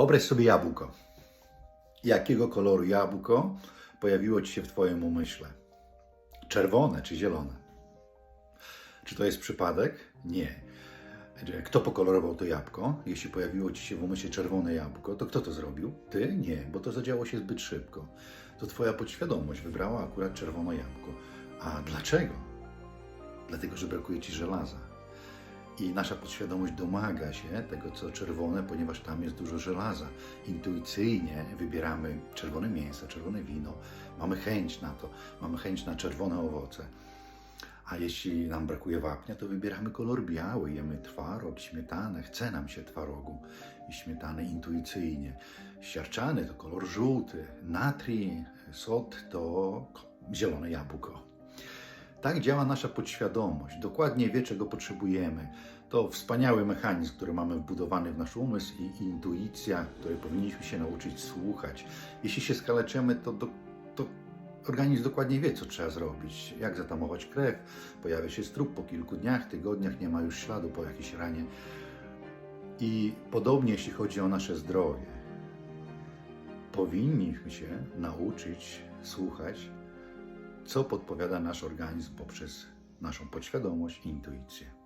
Wyobraź sobie jabłko. Jakiego koloru jabłko pojawiło ci się w Twoim umyśle? Czerwone czy zielone? Czy to jest przypadek? Nie. Kto pokolorował to jabłko? Jeśli pojawiło ci się w umyśle czerwone jabłko, to kto to zrobił? Ty? Nie, bo to zadziało się zbyt szybko. To Twoja podświadomość wybrała akurat czerwone jabłko. A dlaczego? Dlatego, że brakuje ci żelaza. I nasza podświadomość domaga się tego, co czerwone, ponieważ tam jest dużo żelaza. Intuicyjnie wybieramy czerwone mięso, czerwone wino. Mamy chęć na to, mamy chęć na czerwone owoce. A jeśli nam brakuje wapnia, to wybieramy kolor biały, jemy twaróg, śmietanę. Chce nam się twarogu i śmietany intuicyjnie. Siarczany to kolor żółty, natrii, sod to zielone jabłko. Tak działa nasza podświadomość. Dokładnie wie, czego potrzebujemy. To wspaniały mechanizm, który mamy wbudowany w nasz umysł i intuicja, której powinniśmy się nauczyć słuchać. Jeśli się skaleczymy, to, do, to organizm dokładnie wie, co trzeba zrobić. Jak zatamować krew. Pojawia się strup po kilku dniach, tygodniach, nie ma już śladu po jakiejś ranie. I podobnie, jeśli chodzi o nasze zdrowie. Powinniśmy się nauczyć słuchać co podpowiada nasz organizm poprzez naszą podświadomość i intuicję.